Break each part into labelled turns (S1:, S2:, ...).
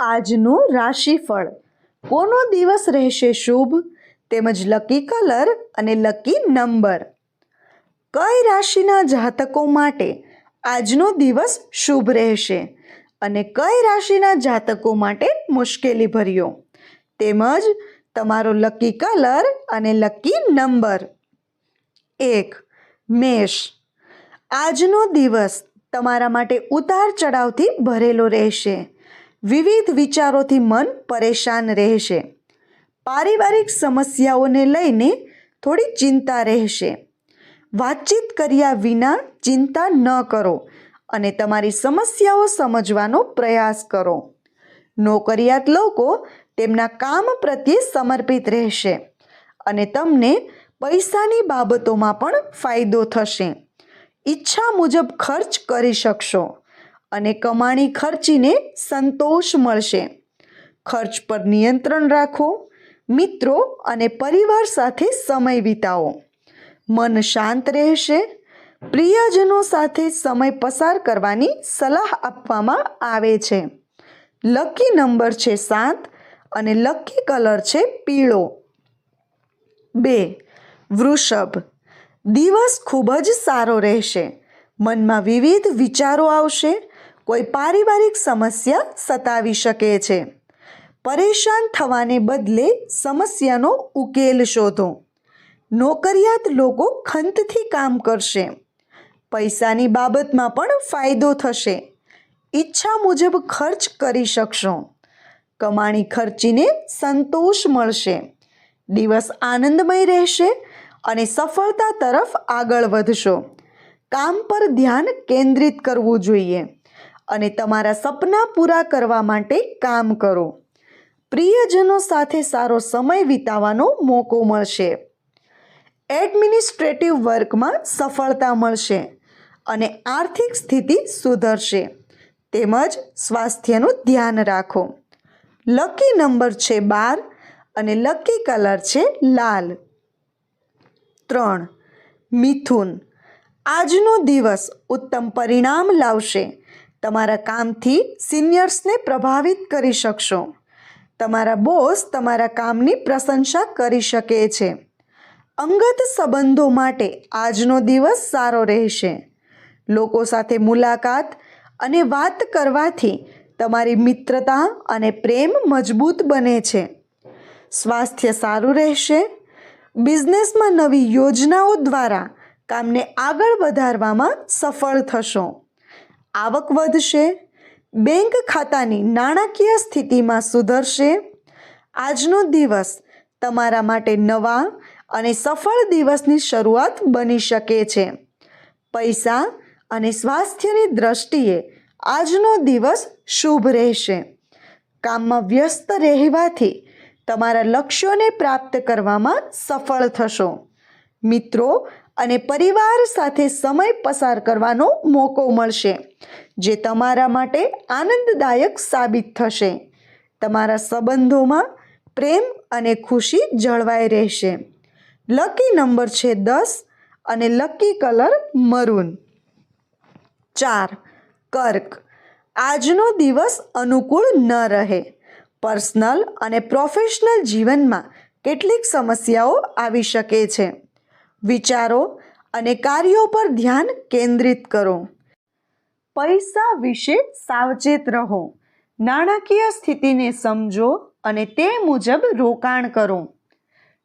S1: આજનું રાશિફળ. કોનો દિવસ રહેશે શુભ? તેમજ લકી કલર અને લકી નંબર. કઈ રાશિના જાતકો માટે આજનો દિવસ શુભ રહેશે? અને કઈ રાશિના જાતકો માટે મુશ્કેલી ભર્યો? તેમજ તમારો લકી કલર અને લકી નંબર. એક, મેષ. આજનો દિવસ તમારા માટે ઉતાર ચઢાવથી ભરેલો રહેશે. વિવિધ વિચારોથી મન પરેશાન રહેશે. પારિવારિક સમસ્યાઓને લઈને થોડી ચિંતા રહેશે. વાતચીત કર્યા વિના ચિંતા ન કરો અને તમારી સમસ્યાઓ સમજવાનો પ્રયાસ કરો. નોકરિયાત લોકો તેમના કામ પ્રત્યે સમર્પિત રહેશે અને તમને પૈસાની બાબતોમાં પણ ફાયદો થશે. ઈચ્છા મુજબ ખર્ચ કરી શકશો. અને કમાણી ખર્ચીને સંતોષ મળશે. ખર્ચ પર નિયંત્રણ રાખો, મિત્રો અને પરિવાર સાથે સમય વિતાવો. મન શાંત રહેશે. પ્રિયજનો સાથે સમય પસાર કરવાની સલાહ આપવામાં આવે છે. લકી નંબર છે સાત અને લકી કલર છે પીળો. બે, વૃષભ. દિવસ ખૂબ જ સારો રહેશે. મનમાં વિવિધ વિચારો આવશે. કોઈ પારિવારિક સમસ્યા સતાવી શકે છે. પરેશાન થવાને બદલે સમસ્યાનો ઉકેલ શોધો. નોકરિયાત લોકો ખંતથી કામ કરશે. પૈસાની બાબતમાં પણ ફાયદો થશે. ઈચ્છા મુજબ ખર્ચ કરી શકશો. કમાણી ખર્ચીને સંતોષ મળશે. દિવસ આનંદમય રહેશે અને સફળતા તરફ આગળ વધશો. કામ પર ધ્યાન કેન્દ્રિત કરવું જોઈએ. અને તમારા સપના પૂરા કરવા માટે કામ કરો. પ્રિયજનો સાથે સારો સમય વિતાવવાનો મોકો મળશે. એડમિનિસ્ટ્રેટિવ વર્કમાં સફળતા મળશે અને આર્થિક સ્થિતિ સુધરશે. તેમજ સ્વાસ્થ્યનું ધ્યાન રાખો. લકી નંબર છે બાર અને લકી કલર છે લાલ. ત્રણ, મિથુન. આજનો દિવસ ઉત્તમ પરિણામ લાવશે. તમારા કામથી સિનિયર્સને પ્રભાવિત કરી શકશો. તમારા બોસ તમારા કામની પ્રશંસા કરી શકે છે. અંગત સંબંધો માટે આજનો દિવસ સારો રહેશે. લોકો સાથે મુલાકાત અને વાત કરવાથી તમારી મિત્રતા અને પ્રેમ મજબૂત બને છે. સ્વાસ્થ્ય સારું રહેશે. બિઝનેસમાં નવી યોજનાઓ દ્વારા કામને આગળ વધારવામાં સફળ થશો. આવક વધશે, બેંક ખાતાની નાણાકીય સ્થિતિમાં સુધરશે. આજનો દિવસ તમારા માટે નવા અને સફળ દિવસની શરૂઆત બની શકે છે. પૈસા અને સ્વાસ્થ્યની દ્રષ્ટિએ આજનો દિવસ શુભ રહેશે. કામમાં વ્યસ્ત રહેવાથી તમારા લક્ષ્યોને પ્રાપ્ત કરવામાં સફળ થશો. મિત્રો અને પરિવાર સાથે સમય પસાર કરવાનો મોકો મળશે, જે તમારા માટે આનંદદાયક સાબિત થશે. તમારા સંબંધોમાં પ્રેમ અને ખુશી જળવાઈ રહેશે. લકી નંબર છે દસ અને લકી કલર મરૂન. ચાર, કર્ક. આજનો દિવસ અનુકૂળ ન રહે. પર્સનલ અને પ્રોફેશનલ જીવનમાં કેટલીક સમસ્યાઓ આવી શકે છે. વિચારો અને કાર્યો પર ધ્યાન કેન્દ્રિત કરો. પૈસા વિશે સાવચેત રહો. નાણાકીય સ્થિતિને સમજો અને તે મુજબ રોકાણ કરો.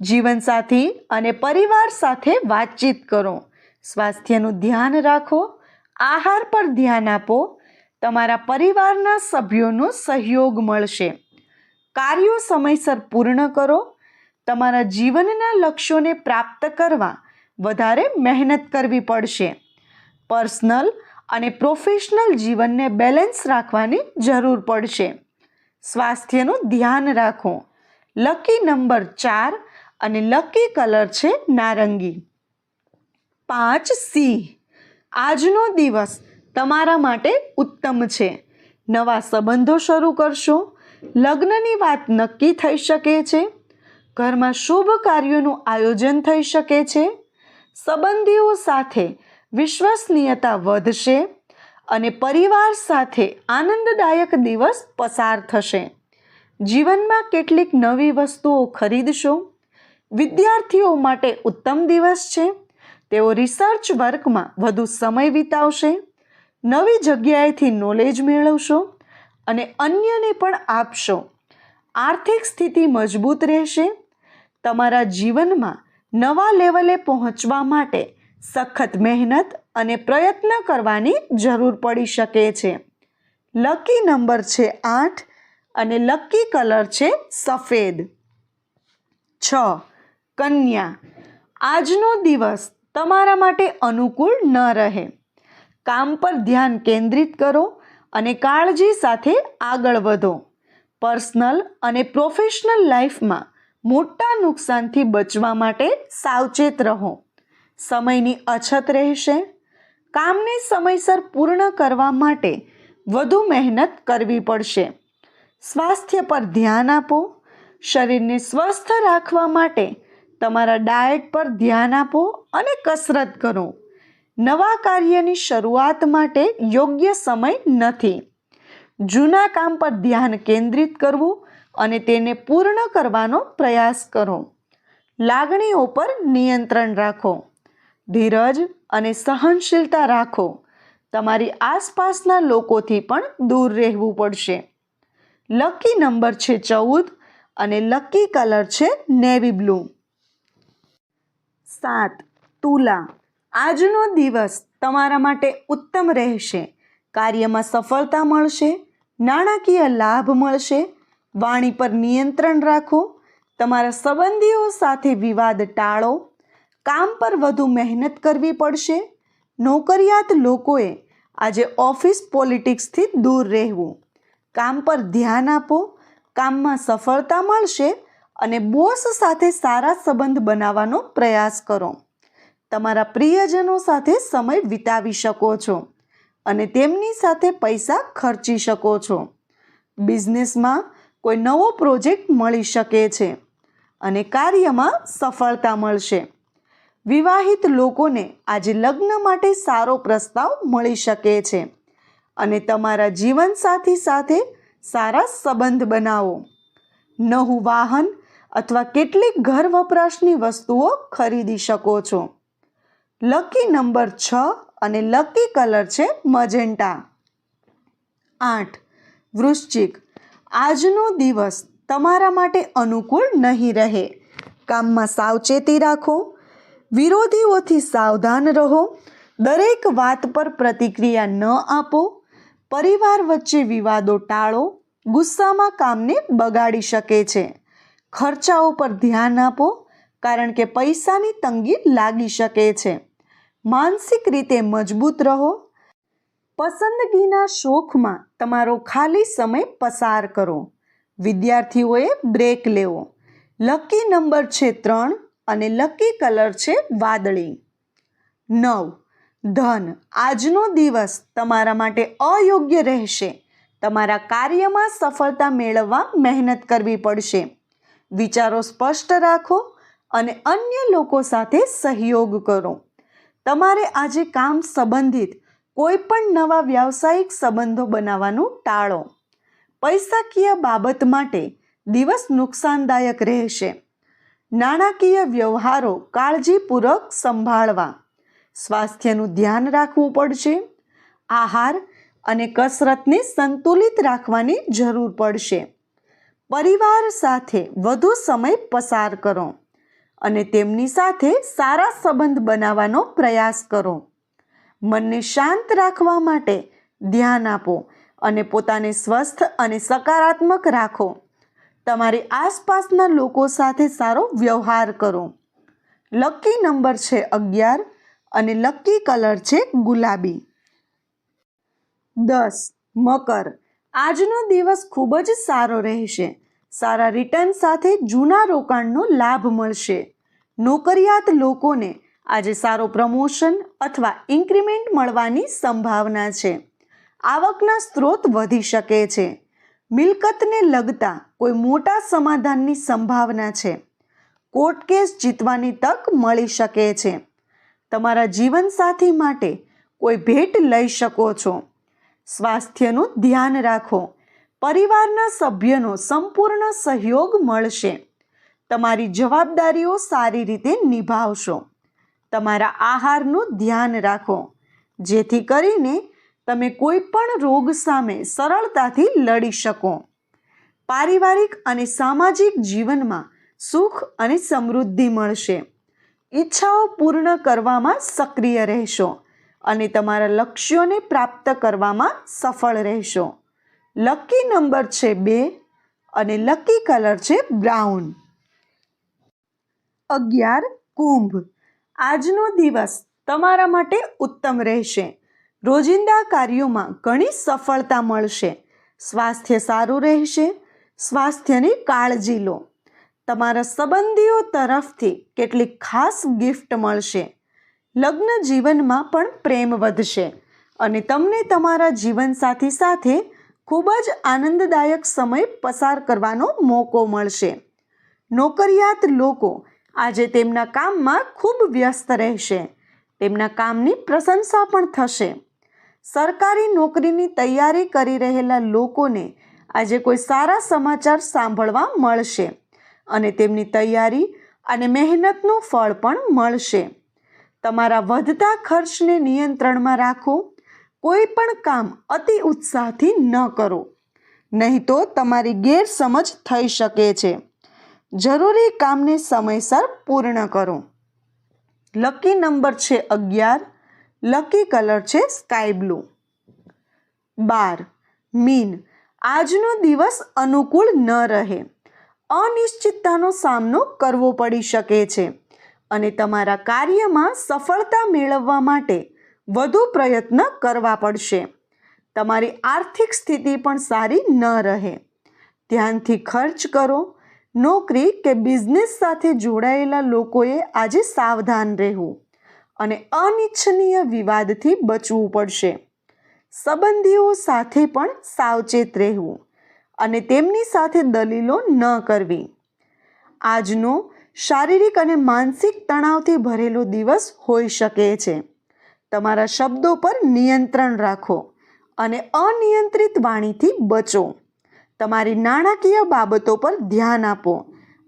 S1: જીવનસાથી અને પરિવાર સાથે વાતચીત કરો. સ્વાસ્થ્યનું ધ્યાન રાખો. આહાર પર ધ્યાન આપો. તમારા પરિવારના સભ્યોનો સહયોગ મળશે. કાર્યો સમયસર પૂર્ણ કરો તમારા જીવનના લક્ષ્યોને પ્રાપ્ત કરવા વધારે મહેનત કરવી પડશે. પર્સનલ અને પ્રોફેશનલ જીવનને બેલેન્સ રાખવાની જરૂર પડશે. સ્વાસ્થ્યનું ધ્યાન રાખો. લકી નંબર ચાર અને લકી કલર છે નારંગી. પાંચ સી. આજનો દિવસ તમારા માટે ઉત્તમ છે. નવા સંબંધો શરૂ કરશો. લગ્નની વાત નક્કી થઈ શકે છે. ઘરમાં શુભ કાર્યોનું આયોજન થઈ શકે છે. સંબંધીઓ સાથે વિશ્વસનીયતા વધશે અને પરિવાર સાથે આનંદદાયક દિવસ પસાર થશે. જીવનમાં કેટલીક નવી વસ્તુઓ ખરીદશો. વિદ્યાર્થીઓ માટે ઉત્તમ દિવસ છે. તેઓ રિસર્ચ વર્કમાં વધુ સમય વિતાવશે. નવી જગ્યાએથી નોલેજ મેળવશો અને અન્યને પણ આપશો. આર્થિક સ્થિતિ મજબૂત રહેશે. તમારા જીવનમાં નવા લેવલે પહોંચવા માટે સખત મહેનત અને પ્રયત્ન કરવાની જરૂર પડી શકે છે. લકી નંબર છે આઠ અને લકી કલર છે સફેદ. છ. કન્યા. આજનો દિવસ તમારા માટે અનુકૂળ ન રહે. કામ પર ધ્યાન કેન્દ્રિત કરો અને કાળજી સાથે આગળ વધો. પર્સનલ અને પ્રોફેશનલ લાઈફમાં મોટા નુકસાનથી બચવા માટે સાવચેત રહો. સમયની અછત રહેશે. કામને સમયસર પૂર્ણ કરવા માટે વધુ મહેનત કરવી પડશે. સ્વાસ્થ્ય પર ધ્યાન આપો. શરીરને સ્વસ્થ રાખવા માટે તમારા ડાયટ પર ધ્યાન આપો અને કસરત કરો. નવા કાર્યની શરૂઆત માટે યોગ્ય સમય નથી. જૂના કામ પર ધ્યાન કેન્દ્રિત કરવું અને તેને પૂર્ણ કરવાનો પ્રયાસ કરો. લાગણીઓ પર નિયંત્રણ રાખો. ધીરજ અને સહનશીલતા રાખો. તમારી આસપાસના લોકોથી પણ દૂર રહેવું પડશે. લકી નંબર છે ચૌદ અને લકી કલર છે નેવી બ્લુ. સાત, તુલા. આજનો દિવસ તમારા માટે ઉત્તમ રહેશે. કાર્યમાં સફળતા મળશે, નાણાકીય લાભ મળશે વાણી પર નિયંત્રણ રાખો, તમારા સંબંધીઓ સાથે વિવાદ ટાળો, કામ પર વધુ મહેનત કરવી પડશે. નોકરિયાત લોકોએ આજે ઓફિસ પોલિટિક્સથી દૂર રહેવું. કામ પર ધ્યાન આપો, કામમાં સફળતા મળશે અને બોસ સાથે સારા સંબંધ બનાવવાનો પ્રયાસ કરો. તમારા પ્રિયજનો સાથે સમય વિતાવી શકો છો અને તેમની સાથે પૈસા ખર્ચી શકો છો. બિઝનેસમાં કોઈ નવો પ્રોજેક્ટ મળી શકે છે અને કાર્યમાં સફળતા મળશે. વિવાહિત લોકોને આજે લગ્ન માટે સારો પ્રસ્તાવ મળી શકે છે અને તમારા જીવનસાથી સાથે સારા સંબંધ બનાવો. નવું વાહન અથવા કેટલીક ઘર વપરાશની વસ્તુઓ ખરીદી શકો છો. લકી નંબર છ અને લકી કલર છે મજેન્ટા. આઠ વૃશ્ચિક આજનો દિવસ તમારા માટે અનુકૂળ નહીં રહે. કામમાં સાવચેતી રાખો. વિરોધીઓથી સાવધાન રહો. દરેક વાત પર પ્રતિક્રિયા ન આપો. પરિવાર વચ્ચે વિવાદો ટાળો. ગુસ્સામાં કામને બગાડી શકે છે. ખર્ચાઓ પર ધ્યાન આપો, કારણ કે પૈસાની તંગી લાગી શકે છે. માનસિક રીતે મજબૂત રહો. પસંદગીના શોખમાં તમારો ખાલી સમય પસાર કરો. વિદ્યાર્થીઓએ બ્રેક લેવો. લકી નંબર છે ત્રણ અને લકી કલર છે વાદળી. નવ. ધન. આજનો દિવસ તમારા માટે અયોગ્ય રહેશે. તમારા કાર્યમાં સફળતા મેળવવા મહેનત કરવી પડશે. વિચારો સ્પષ્ટ રાખો અને અન્ય લોકો સાથે સહયોગ કરો. તમારે આજે કામ સંબંધિત કોઈ પણ નવા વ્યાવસાયિક સંબંધો બનાવવાનું ટાળો. પૈસાકીય બાબત માટે દિવસ નુકસાનદાયક રહેશે. નાણાકીય વ્યવહારો કાળજીપૂર્વક સંભાળવા. સ્વાસ્થ્યનું ધ્યાન રાખવું પડશે. આહાર અને કસરતને સંતુલિત રાખવાની જરૂર પડશે. પરિવાર સાથે વધુ સમય પસાર કરો અને તેમની સાથે સારા સંબંધ બનાવવાનો પ્રયાસ કરો. મનને શાંત રાખવા માટે ધ્યાન આપો અને પોતાને સ્વસ્થ અને સકારાત્મક રાખો. તમારી આસપાસના લોકો સાથે સારો વ્યવહાર કરો. લકી નંબર છે અગિયાર અને લકી કલર છે ગુલાબી. દસ, મકર. આજનો દિવસ ખૂબ જ સારો રહેશે. સારા રિટર્ન સાથે જૂના રોકાણનો લાભ મળશે. નોકરિયાત લોકોને આજે સારો પ્રમોશન અથવા ઇન્ક્રીમેન્ટ મળવાની સંભાવના છે. આવકના સ્ત્રોત વધી શકે છે. મિલકતને લગતા કોઈ મોટા સમાધાનની સંભાવના છે. કોર્ટ કેસ જીતવાની તક મળી શકે છે. તમારા જીવનસાથી માટે કોઈ ભેટ લઈ શકો છો. સ્વાસ્થ્યનું ધ્યાન રાખો. પરિવારના સભ્યનો સંપૂર્ણ સહયોગ મળશે. તમારી જવાબદારીઓ સારી રીતે નિભાવશો. તમારા આહારનું ધ્યાન રાખો. જેથી કરીને તમે કોઈ પણ રોગ સામે સરળતાથી લડી શકો. પારિવારિક અને સામાજિક જીવનમાં સુખ અને સમૃદ્ધિ મળશે. ઈચ્છાઓ પૂર્ણ કરવામાં સક્રિય રહેશો અને તમારા લક્ષ્યોને પ્રાપ્ત કરવામાં સફળ રહેશો. લકી નંબર છે બે અને લકી કલર છે બ્રાઉન. અગિયાર કુંભ. આજનો દિવસ તમારા માટે ઉત્તમ રહેશે. રોજિંદા કાર્યોમાં ઘણી સફળતા મળશે. સ્વાસ્થ્ય સારું રહેશે. સ્વાસ્થ્યની કાળજી લો. તમારા સંબંધીઓ તરફથી કેટલીક ખાસ ગિફ્ટ મળશે. લગ્ન જીવનમાં પણ પ્રેમ વધશે અને તમને તમારા જીવનસાથી સાથે ખૂબ જ આનંદદાયક સમય પસાર કરવાનો મોકો મળશે. નોકરિયાત લોકો આજે તેમના કામમાં ખૂબ વ્યસ્ત રહેશે. તેમના કામની પ્રશંસા પણ થશે. સરકારી નોકરીની તૈયારી કરી રહેલા લોકોને આજે કોઈ સારા સમાચાર સાંભળવા મળશે અને તેમની તૈયારી અને મહેનતનું ફળ પણ મળશે. તમારા વધતા ખર્ચને નિયંત્રણમાં રાખો. કોઈ પણ કામ અતિ ઉત્સાહથી ન કરો. નહીં તો તમારી ગેરસમજ થઈ શકે છે. જરૂરી કામને સમયસર પૂર્ણ કરો. લકી નંબર છે અગિયાર. લકી કલર છે સ્કાય બ્લુ બાર. મીન આજનો દિવસ અનુકૂળ ન રહે. અનિશ્ચિતતાનો સામનો કરવો પડી શકે છે અને તમારા કાર્યમાં સફળતા મેળવવા માટે વધુ પ્રયત્ન કરવા પડશે. તમારી આર્થિક સ્થિતિ પણ સારી ન રહે. ધ્યાનથી ખર્ચ કરો. નોકરી કે બિઝનેસ સાથે જોડાયેલા લોકોએ આજે સાવધાન રહેવું અને અનિચ્છનીય વિવાદથી બચવું પડશે. સંબંધીઓ સાથે પણ સાવચેત રહેવું અને તેમની સાથે દલીલો ન કરવી. આજનો શારીરિક અને માનસિક તણાવથી ભરેલો દિવસ હોઈ શકે છે. તમારા શબ્દો પર નિયંત્રણ રાખો અને અનિયંત્રિત વાણીથી બચો. તમારી નાણાકીય બાબતો પર ધ્યાન આપો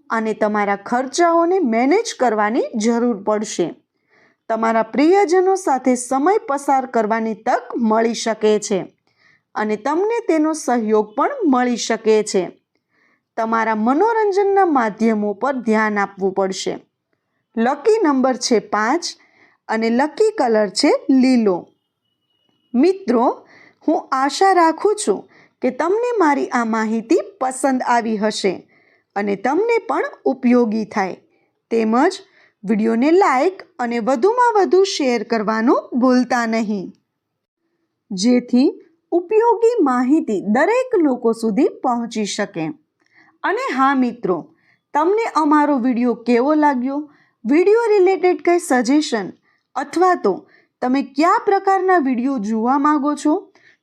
S1: અને તમારા ખર્ચાઓને મેનેજ કરવાની જરૂર પડશે. તમારા પ્રિયજનો સાથે સમય પસાર કરવાની તક મળી શકે છે અને તમને તેનો સહયોગ પણ મળી શકે છે. તમારા મનોરંજનના માધ્યમો પર ધ્યાન આપવું પડશે. લકી નંબર છે પાંચ અને લકી કલર છે લીલો. મિત્રો, હું આશા રાખું છું કે તમને મારી આ માહિતી પસંદ આવી હશે અને તમને પણ ઉપયોગી થાય. તેમજ વિડીયોને લાઈક અને વધુમાં વધુ શેર કરવાનું ભૂલતા નહીં. જેથી ઉપયોગી માહિતી દરેક લોકો સુધી પહોંચી શકે. અને હા મિત્રો, તમને અમારો વીડિયો કેવો લાગ્યો? વીડિયો રિલેટેડ કંઈ સજેશન? અથવા તો તમે કયા પ્રકારના વીડિયો જોવા માગો છો?